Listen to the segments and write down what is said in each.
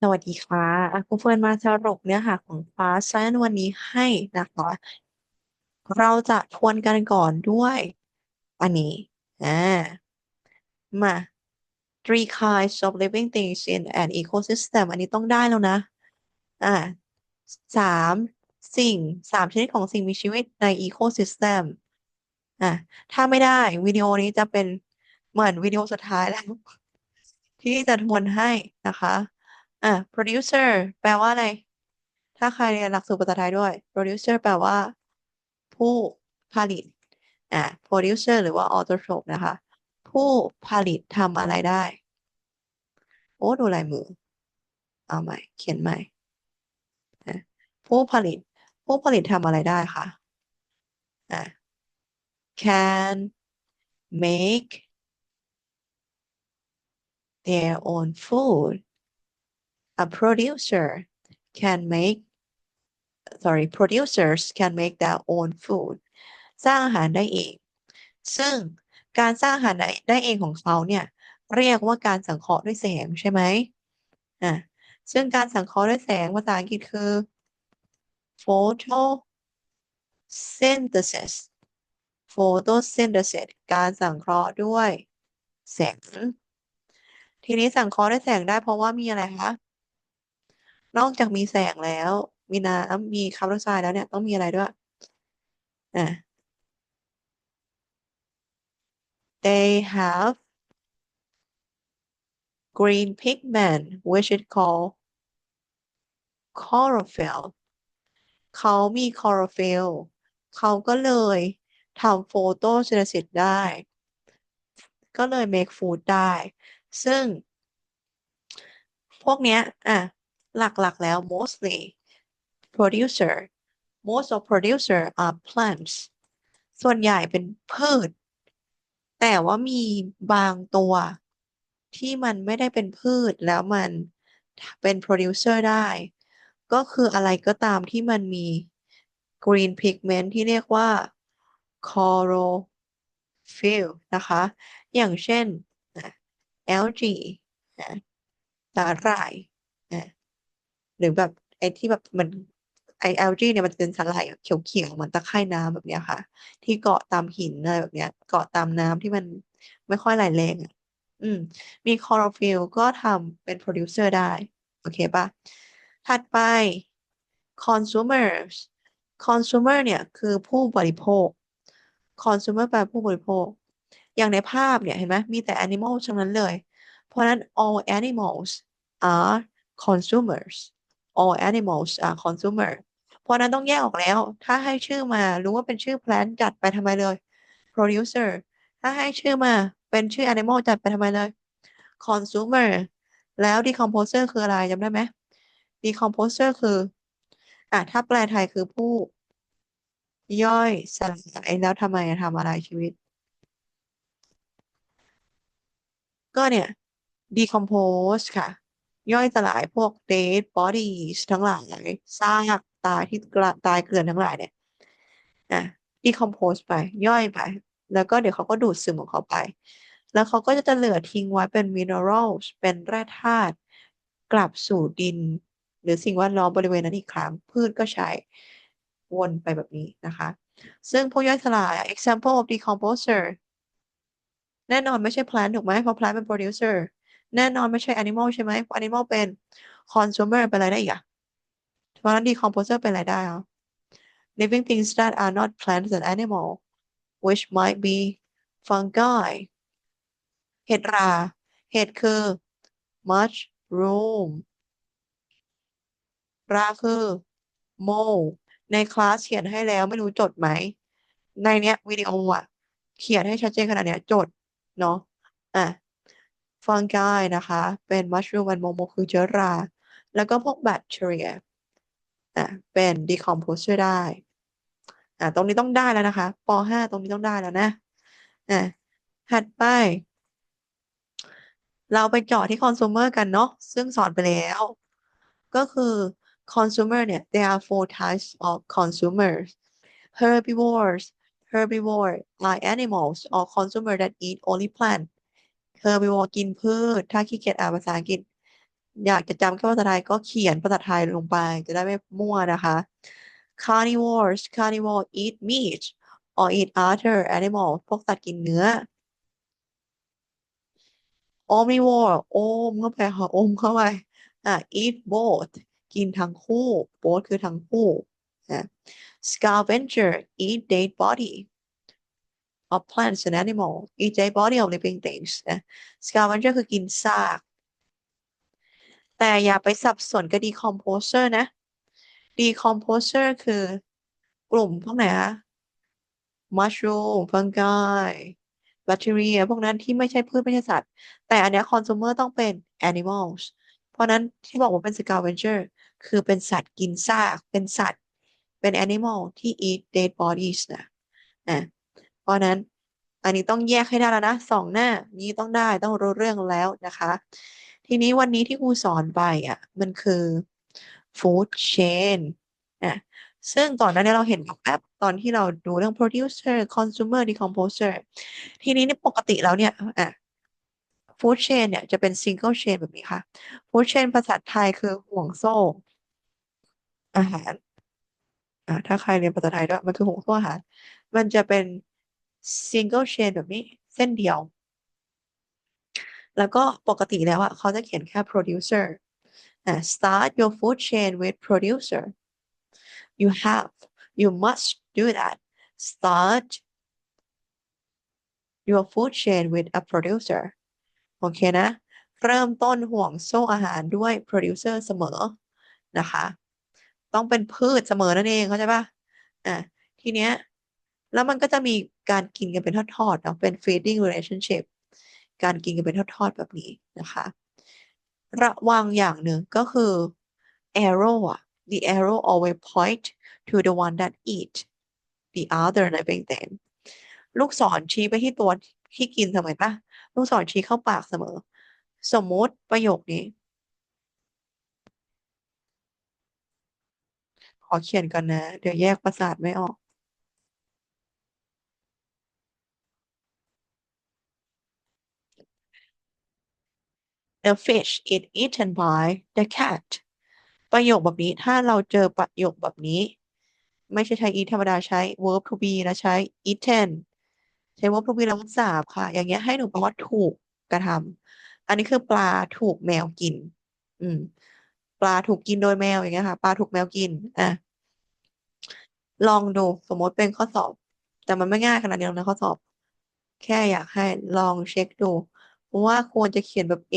สวัสดีค่ะครูเฟิร์นมาสรุปเนื้อหาของคลาสซันวันนี้ให้นะคะ เราจะทวนกันก่อนด้วย อันนี้อ่ามา three kinds of living things in an ecosystem อันนี้ต้องได้แล้วนะอ่าสามสิ่งสามชนิดของสิ่งมีชีวิตใน ecosystem อะถ้าไม่ได้ วิดีโอนี้จะเป็นเหมือนวิดีโอสุดท้ายแล้ว ที่จะทวนให้นะคะ อะ producer แปลว่าอะไร ถ้าใครเรียนหลักสูตรภาษาไทยด้วย producer แปลว่า ผู้ผลิต อะ producer หรือว่า autotroph นะคะ ผู้ผลิตทำอะไรได้ โอ้ ดูลายมือ เอาใหม่ เขียนใหม่ ผู้ผลิต ผู้ผลิตทำอะไรได้คะอะ can make their own food a producer can make sorry producers can make their own food สร้างอาหารได้เอง ซึ่งการสร้างอาหารได้เองของเขาเนี่ย เรียกว่าการสังเคราะห์ด้วยแสงใช่ไหมอะซึ่งการสังเคราะห์ด้วยแสงภาษาอังกฤษคือ photosynthesis photosynthesis การสังเคราะห์ด้วยแสง ทีนี้สังเคราะห์ด้วยแสงได้เพราะว่ามีอะไรคะ นอกจากมีแสงแล้ว มีน้ำมีคาร์บอนไดออกไซด์แล้วเนี่ยต้องมีอะไรด้วยอะ they have green pigment which is called chlorophyll เขามีคลอโรฟิลเขาก็เลยทำโฟโตซินเทซิสได้ ก็เลย make food ได้ ซึ่ง พวกเนี้ย อะ หลักๆแล้ว mostly producer most of producer are plants ส่วนใหญ่เป็นพืช แต่ว่ามีบางตัวที่มันไม่ได้เป็นพืชแล้วมันเป็น producer ได้ ก็คืออะไรก็ตามที่มันมี green pigment ที่เรียกว่า chlorophyll นะคะ อย่างเช่น algae สาหร่าย หรือแบบไอ้ที่แบบมันไอ algae เนี่ยมันเป็นสาหร่ายเขียวๆเหมือนตะไคร่น้ำแบบเนี้ยค่ะ ที่เกาะตามหินอะไรแบบเนี้ย เกาะตามน้ำที่มันไม่ค่อยไหลแรงอะอืม มีคอโรฟิลก็ทำเป็น producer ได้ โอเคปะถัดไป consumers consumer เนี่ยคือผู้บริโภค consumer แปลผู้บริโภค อย่างในภาพเนี่ยเห็นไหมมีแต่ animal ทั้งนั้นเลย เพราะนั้น all animals are consumers all animals are consumer เพราะนั้นต้องแยกออกแล้ว ถ้าให้ชื่อมารู้ว่าเป็นชื่อ plant จัดไปทำไมเลย producer ถ้าให้ชื่อมาเป็นชื่อ animal จัดไปทำไมเลย consumer แล้ว decomposer คืออะไรจำได้ไหม decomposer คืออะถ้าแปลไทยคือผู้ ย่อยสลายแล้วทำไมทำอะไรชีวิต ก็เนี่ย decompose ค่ะ ย่อยสลายพวก dead bodies ทั้งหลายซากตายที่กระตายเกลื่อนทั้งหลายเนี่ยอะ decompose ไป ย่อยไป แล้วก็เดี๋ยวเขาก็ดูดซึมของเขาไป แล้วเขาก็จะเหลือทิ้งไว้เป็น minerals เป็นแร่ธาตุกลับสู่ดิน หรือสิ่งแวดล้อมบริเวณนั้นอีกครั้ง พืชก็ใช้วนไปแบบนี้นะคะ ซึ่งพวกย่อยสลาย example of decomposer แน่นอนไม่ใช่ plant ถูกไหมเพราะ plant เป็น producer แน่นอนไม่ใช่ animal ใช่ไหมเพราะ animal เป็น consumer เป็นอะไรได้อีกอะเพราะฉะนั้น decomposer เป็นอะไรได้อะ living things that are not plants and animal which might be fungi เห็ดรา เห็ดคือ mushroom ราคือ mole ในคลาสเขียนให้แล้วไม่รู้จดไหม ในเนี้ยวิดีโออะเขียนให้ชัดเจนขนาดเนี้ยจด เนาะอะ ฟังกายนะคะ เป็นมัชรูมันโมโมคือเชื้อรา แล้วก็พวกแบคทีเรียอะเป็นดีคอมโพสช่วยได้ตรงนี้ต้องได้แล้วนะคะป .5 ตรงนี้ต้องได้แล้วนะอะถัดไป เราไปเจาะที่คอน sumer กันเนาะซึ่งสอนไปแล้ว ก็คือ consumer เนี่ย there are four types of consumers herbivores herbivore like animals or consumer that eat only plant herbivore กินพืช ถ้าขี้เกียจอ่านภาษาอังกฤษ อยากจะจำแค่ภาษาไทยก็เขียนภาษาไทยลงไป จะได้ไม่มั่วนะคะ carnivores carnivore eat meat or eat other animal พวกสัตว์กินเนื้อ omnivore โอมเข้าไปค่ะอมเข้าไปอะ eat both กินทั้งคู่ both คือทั้งคู่นะ scavenger eat dead body of plants and animal eat dead body of living things นะ scavenger คือกินซาก แต่อย่าไปสับสนกับ decomposer นะ decomposer คือกลุ่มพวกไหนคะ mushroom fungi แบคทีเรียพวกนั้นที่ไม่ใช่พืชไม่ใช่สัตว์ แต่อันนี้ consumer ต้องเป็น animals เพราะนั้นที่บอกว่าเป็น scavenger คือเป็นสัตว์กินซาก เป็นสัตว์ เป็น animal ที่ eat dead bodies นะอะ เพราะนั้นอันนี้ต้องแยกให้ได้แล้วนะสองหน้านี้ต้องได้ต้องรู้เรื่องแล้วนะคะ ทีนี้วันนี้ที่ครูสอนไปอะมันคือ food chain อะซึ่งก่อนหน้านี้เราเห็นกับแอปตอนที่เราดูเรื่อง producer consumer decomposer ทีนี้นี่ปกติแล้วเนี่ยอะ food chain เนี่ยจะเป็น single chain แบบนี้ค่ะ food chain ภาษาไทยคือห่วงโซ่ อาหารอะถ้าใครเรียนภาษาไทยด้วยมันคือห่วงโซ่อาหาร มันจะเป็น single chain แบบนี้เส้นเดียว แล้วก็ปกติแล้วอะเขาจะเขียนแค่ producer อะ start your food chain with producer you have you must do that start your food chain with a producer โอเคนะ เริ่มต้นห่วงโซ่อาหารด้วย producer เสมอนะคะ ต้องเป็นพืชเสมอนั่นเองเข้าใจปะอะทีเนี้ย แล้วมันก็จะมีการกินกันเป็นทอดๆเนาะเป็น feeding relationship การกินกันเป็นทอดๆแบบนี้นะคะ ระวังอย่างหนึ่งก็คือ arrow อะ the arrow always point to the one that eat the other living thing ลูกศรชี้ไปที่ตัวที่กินเสมอปะลูกศรชี้เข้าปากเสมอ สมมติประโยคนี้ ขอเขียนกันนะ เดี๋ยวแยกประสาทไม่ออก The fish is eaten by the cat ประโยคแบบนี้ถ้าเราเจอประโยคแบบนี้ ไม่ใช่ใช้ eat ธรรมดาใช้ verb to be แล้วใช้ eaten ใช้ verb to be แล้วสาบค่ะ อย่างเงี้ยให้หนูแปลว่าถูกกระทำอันนี้คือปลาถูกแมวกิน อืม ปลาถูกกินโดยแมวอย่างเงี้ยค่ะ ปลาถูกแมวกินอะลองดูสมมติเป็นข้อสอบ แต่มันไม่ง่ายขนาดนี้หรอกนะข้อสอบ แค่อยากให้ลองเช็คดู ว่าควรจะเขียนแบบ A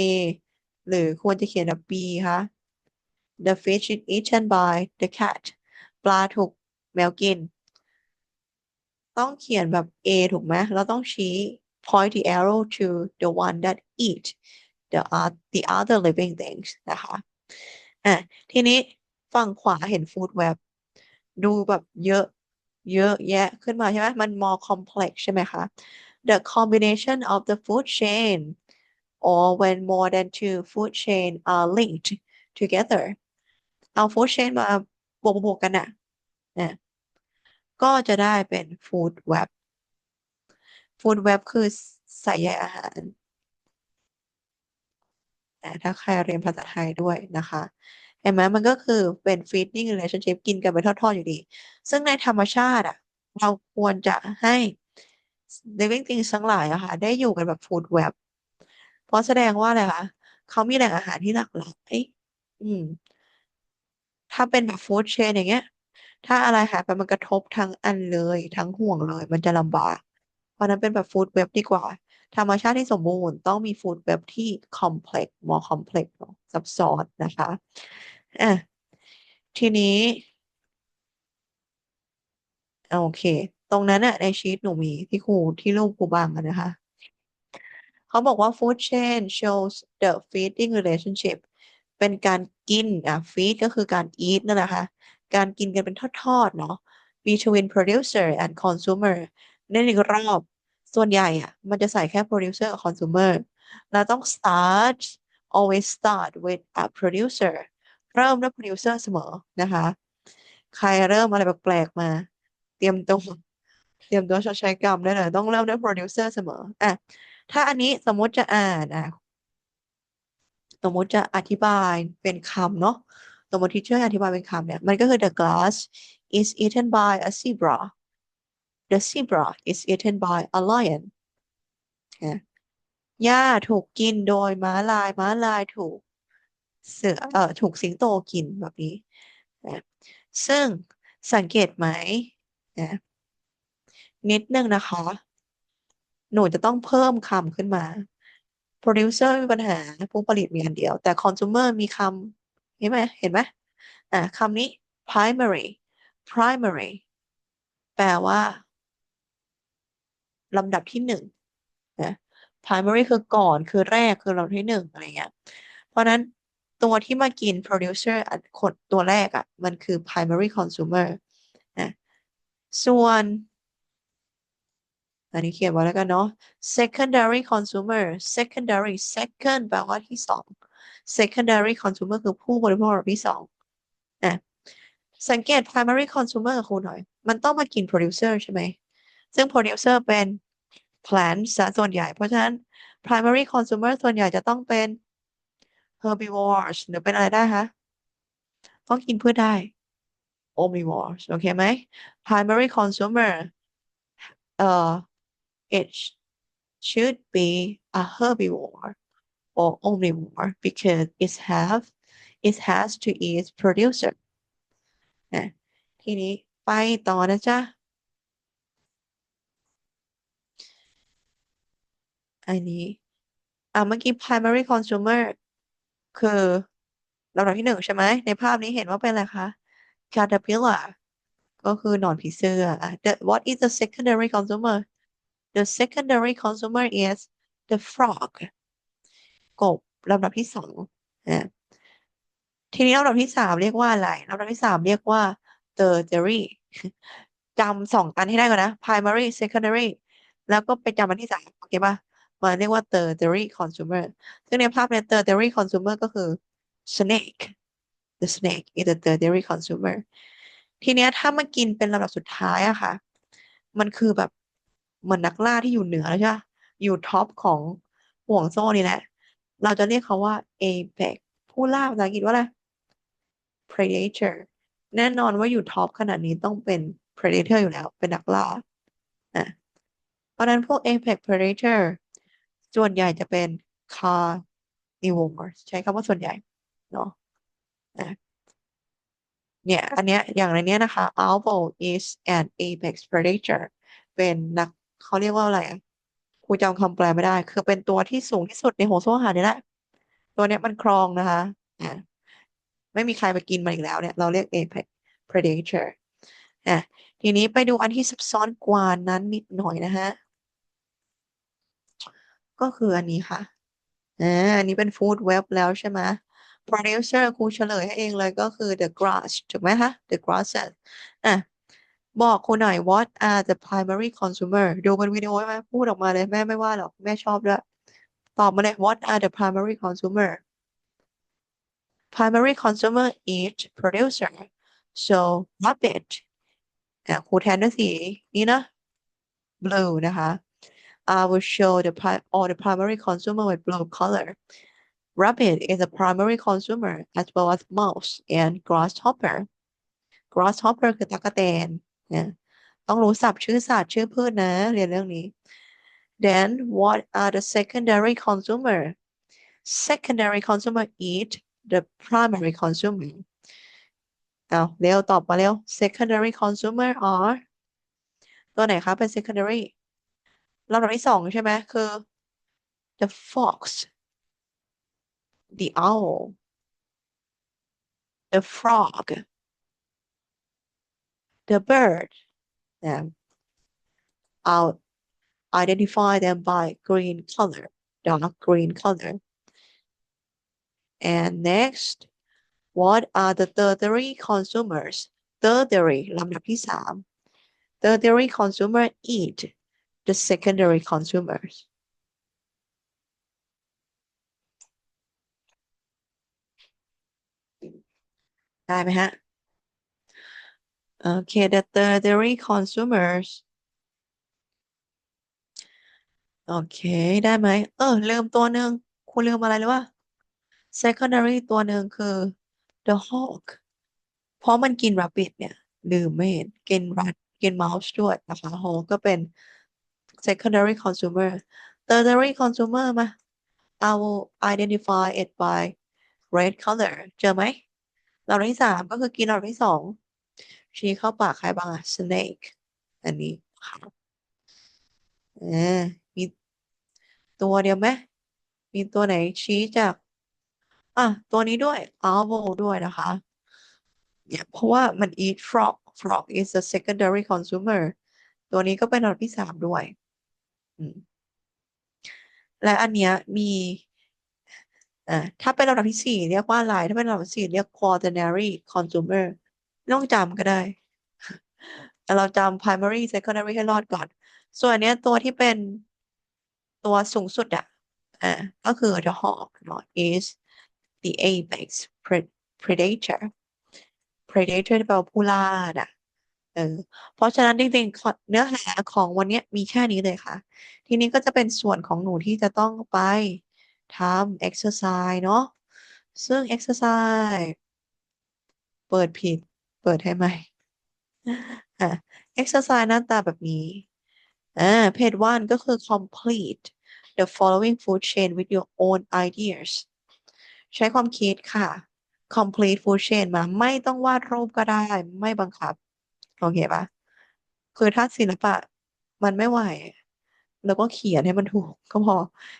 หรือควรจะเขียนแบบ B คะ The fish is eaten by the cat ปลาถูกแมวกิน ต้องเขียนแบบ A ถูกไหมเราต้องชี้ point the arrow to the one that eat the the other living things นะคะอะทีนี้ฝั่งขวาเห็น food web ดูแบบเยอะเยอะแยะขึ้นมาใช่ไหมมัน more complex ใช่ไหมคะ the combination of the food chain or when more than two food chain are linked together เอา food chain มาบวกบวกกันอะนะก็จะได้เป็น food web food web คือสายใยอาหารแต่ถ้าใครเรียนภาษาไทยด้วยนะคะเห็นไหมมันก็คือเป็น feeding relationship กินกันเป็นทอด ๆ อยู่ดี ซึ่งในธรรมชาติอะ เราควรจะให้ living things ทั้งหลายอะค่ะ ได้อยู่กันแบบ food web ราะแสดงว่าอะไรคะเขามีแหล่งอาหารที่หลากหลายอืม ถ้าเป็นแบบ food chain อย่างเงี้ย ถ้าอะไรหายไปมันกระทบทั้งอันเลย ทั้งห่วงเลย มันจะลำบาก เพราะนั้นเป็นแบบ food web ดีกว่า ธรรมชาติที่สมบูรณ์ต้องมี food web ที่ complex more complex เนอะซับซ้อนนะคะอะทีนี้โอเค ตรงนั้นอะในชีตหนูมีที่ครูที่รูปครูบังนะคะ เขาบอกว่า food chain shows the feeding relationship เป็นการกินอะ feed ก็คือการ eat นั่นแหละค่ะการกินกันเป็นทอดๆเนาะ between producer and consumer ในหนึ่งรอบ ส่วนใหญ่อะมันจะใส่แค่ producer กับ consumer เราต้อง start always start with a producer เริ่มด้วย producer เสมอนะคะ ใครเริ่มอะไรแปลกๆมา เตรียมตัวเตรียมตัวชดใช้กรรมได้เลย ต้องเริ่มด้วย producer เสมออะ ถ้าอันนี้สมมติจะอ่านอะสมมติจะอธิบายเป็นคำเนาะสมมติที่ช่วยอธิบายเป็นคำเนี่ย มันก็คือ the glass is eaten by a zebra the zebra is eaten by a lion นะหญ้าถูกกินโดยม้าลาย ม้าลายถูกเสือเอ่อถูกสิงโตกินแบบนี้นะซึ่งสังเกตไหมนะนิดนึงนะคะ หนูจะต้องเพิ่มคำขึ้นมา producer มีปัญหาผู้ผลิตมีอันเดียว แต่ consumer มีคำเห็นไหมเห็นไหมอะคำนี้ primary primary แปลว่าลำดับที่หนึ่งนะ primary คือก่อนคือแรกคือลำดับที่หนึ่งอะไรเงี้ย เพราะนั้นตัวที่มากิน producer คนตัวแรกอะ มันคือ primary consumer นะส่วน อันนี้เขียนไว้แล้วกันเนาะ secondary consumer secondary second แปลว่าที่สอง secondary consumer คือผู้บริโภคที่สองนะสังเกต primary consumer กับคุณหน่อย มันต้องมากิน producer ใช่ไหม ซึ่ง producer เป็น plant ซะส่วนใหญ่ เพราะฉะนั้น primary consumer ส่วนใหญ่จะต้องเป็น herbivores หรือเป็นอะไรได้คะต้องกินพืชได้ omnivores โอเคไหม primary consumer เอ่อ it sh- should be a herbivore or omnivore because it have it has to eat producer นะทีนี้ไปต่อนะจ๊ะอันนี้อ่าเมื่อกี้ primary consumer คือลำดับที่หนึ่งใช่ไหม ในภาพนี้เห็นว่าเป็นอะไรคะ caterpillar ก็คือหนอนผีเสื้อ the what is the secondary consumer the secondary consumer is the frog กบลำดับที่สองนะทีนี้ลำดับที่สามเรียกว่าอะไรลำดับที่สามเรียกว่า tertiary จำสองอันให้ได้ก่อนนะ primary secondary แล้วก็ไปจำอันที่สามโอเคปะมันเรียกว่า tertiary consumer ซึ่งในภาพเนี่ย tertiary consumer ก็คือ snake the snake is the tertiary consumer ทีเนี้ยถ้ามากินเป็นลำดับสุดท้ายอะค่ะ มันคือแบบ เหมือนนักล่าที่อยู่เหนือแล้วใช่ปะอยู่ท็อปของห่วงโซ่นี่แหละ เราจะเรียกเขาว่า apex ผู้ล่าภาษาอังกฤษว่าอะไร predator แน่นอนว่าอยู่ท็อปขนาดนี้ต้องเป็น predator อยู่แล้ว เป็นนักล่าอะเพราะนั้นพวก apex predator ส่วนใหญ่จะเป็น carnivores ใช้คำว่าส่วนใหญ่เนาะอะเนี่ย อันเนี้ย อย่างในเนี้ยนะคะ owl is an apex predator เป็นนัก เขาเรียกว่าอะไรอะครูจำคำแปลไม่ได้ คือเป็นตัวที่สูงที่สุดในห่วงโซ่อาหารนี่แหละ ตัวเนี้ยมันครองนะคะไม่มีใครไปกินมันอีกแล้วเนี่ย เราเรียก apex predator อะทีนี้ไปดูอันที่ซับซ้อนกว่านั้นนิดหน่อยนะฮะ ก็คืออันนี้ค่ะอ่าอันนี้เป็น food web แล้วใช่ไหม producer ครูเฉลยให้เองเลยก็คือ the grass ถูกไหมคะ the grasses อะ บอกครูหน่อย what are the primary consumer ดูเป็นวิดีโอใช่ไหมพูดออกมาเลยแม่ไม่ว่าหรอก แม่ชอบด้วย ตอบมาเลย what are the primary consumer primary consumer eat producer so rabbit อะครูแทนด้วยสีนี้นะ blue นะคะ I will show the pri- all the primary consumer with blue color. Rabbit is a primary consumer as well as mouse and grasshopper. Grasshopper คือตั๊กแตน นะต้องรู้ศัพท์ชื่อสัตว์ชื่อพืชนะ เรียนเรื่องนี้ Then what are the secondary consumer? Secondary consumer eat the primary consumer. เอาเร็วตอบมาเร็ว Secondary consumer are ตัวไหนคะเป็น secondary ลำดับที่สองใช่ไหมคือ the fox the owl the frog the bird นะ I'll identify them by green color dark green color and next what are the tertiary consumers tertiary ลำดับที่สาม tertiary consumer eat the secondary consumers ได้ไหมฮะ โอเค the tertiary consumers โอเคได้ไหมเออลืมตัวหนึ่งคุณลืมอะไรหรือว่า secondary ตัวหนึ่งคือ the hawk เพราะมันกิน rabbit เนี่ยลืมไม่เห็นกิน rat กิน mouse ด้วยนะคะ hawk ก็เป็น secondary consumer tertiary consumer มา I will identify it by red color เจอไหมลำดับที่สามก็คือกินลำดับที่สอง ชี้เข้าปากใครบ้างอะ snake อันนี้ค่ะมีตัวเดียวไหมมีตัวไหนชี้จากอะตัวนี้ด้วย owl ด้วยนะคะเนี่ยเพราะว่ามัน eat frog frog is a secondary consumer ตัวนี้ก็เป็นลำดับที่สามด้วยและอันเนี้ยมีอ่าถ้าเป็นลำดับที่สี่เรียกว่าอะไรถ้าเป็นลำดับที่สี่เรียก quaternary consumer ต้องจำก็ได้แต่เราจำ primary secondary ให้รอดก่อน ส่วนอันเนี้ยตัวที่เป็นตัวสูงสุดอะอ่าก็คือ the hawk เนาะ is the apex predator predator แปลว่าผู้ล่าน่ะเออเพราะฉะนั้นจริงๆเนื้อหาของวันเนี้ยมีแค่นี้เลยค่ะ ทีนี้ก็จะเป็นส่วนของหนูที่จะต้องไปทำ exercise เนาะซึ่ง exercise เปิดผิด เปิดให้ไหมอะ exercise หน้าตาแบบนี้อ่า page one ก็คือ complete the following food chain with your own ideas ใช้ความคิดค่ะ complete food chain มาไม่ต้องวาดรูปก็ได้ ไม่บังคับ โอเคปะคือถ้าศิลปะมันไม่ไหว แล้วก็เขียนให้มันถูกก็พอ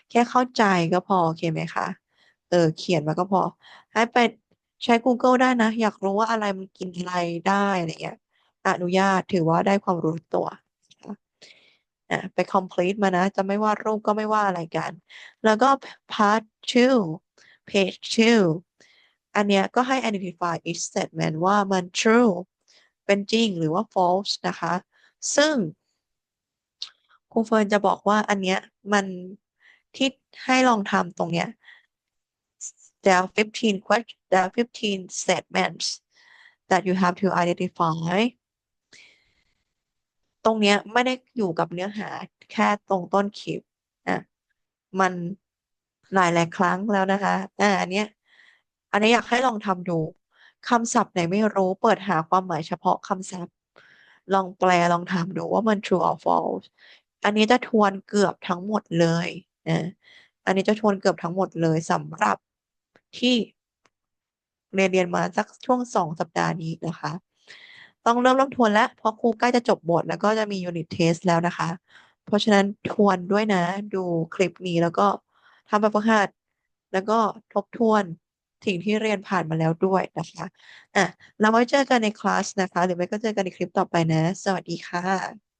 แค่เข้าใจก็พอ โอเคไหมคะ เออ เขียนมาก็พอ ให้ไป ใช้ Google ได้นะ อยากรู้ว่าอะไรมันกินอะไรได้อะไรเงี้ยอนุญาตถือว่าได้ความรู้ตัวนะคะอะไป complete มานะ จะไม่วาดรูปก็ไม่ว่าอะไรกัน แล้วก็ part two page two อันเนี้ยก็ให้ identify each statement ว่ามัน true เป็นจริงหรือว่า false นะคะ ซึ่งครูเฟิร์นจะบอกว่าอันเนี้ยมันที่ให้ลองทำตรงเนี้ย there are 15 question there are 15 statements that you have to identify ตรงเนี้ยไม่ได้อยู่กับเนื้อหาแค่ตรงต้นคลิปอะมันหลายหลายครั้งแล้วนะคะอ่าอันเนี้ยอันนี้อยากให้ลองทำดูคำศัพท์ไหนไม่รู้เปิดหาความหมายเฉพาะคำศัพท์ ลองแปลลองทำดูว่ามัน true or false อันนี้จะทวนเกือบทั้งหมดเลยนะอันนี้จะทวนเกือบทั้งหมดเลยสำหรับ ที่เรียนเรียนมาสักช่วงสองสัปดาห์นี้นะคะ ต้องเริ่มริ่มทวนแล้ว เพราะครูใกล้จะจบบทแล้วก็จะมียูนิตเทสแล้วนะคะ เพราะฉะนั้นทวนด้วยนะ ดูคลิปนี้แล้วก็ทำแบบฝึกหัดแล้วก็ทบทวนสิ่งที่เรียนผ่านมาแล้วด้วยนะคะ อะ เราไว้เจอกันในคลาสนะคะ หรือไม่ก็เจอกันในคลิปต่อไปนะ สวัสดีค่ะ